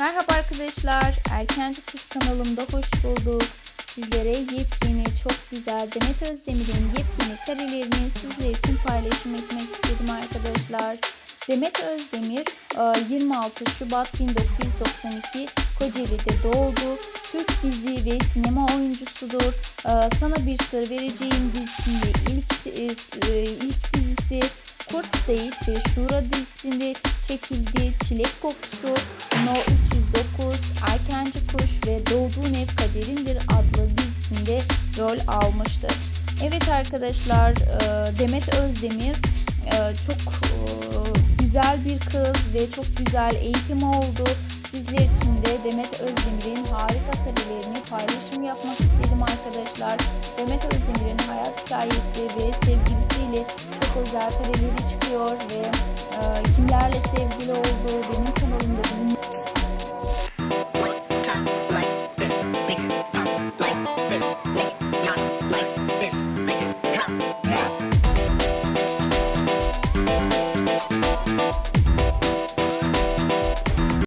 Merhaba arkadaşlar, Erkenci Kız kanalımda hoş bulduk. Sizlere yepyeni, çok güzel Demet Özdemir'in yepyeni karelerini sizler için paylaşım etmek istedim arkadaşlar. Demet Özdemir e, 26 Şubat 1992 Kocaeli'de doğdu. Türk dizi ve sinema oyuncusudur. E, Sana Bir Sır Vereceğim dizisinde ilk, e, e, ilk dizisi Kurt Seyit ve Şura dizisinde çekildi. Çilek Kokusu, No 309, Erkenci Kuş ve Doğduğun Ev Kaderindir adlı dizisinde rol almıştır. Evet arkadaşlar e, Demet Özdemir e, çok e, güzel bir kız ve çok güzel eğitim oldu. Sizler için de Demet Özdemir'in harika karelerini paylaşım yapmak istedim arkadaşlar. Demet Özdemir'in hayat hikayesi ve sevgilisiyle çok özel kareleri çıkıyor ve kimlerle sevgili olduğu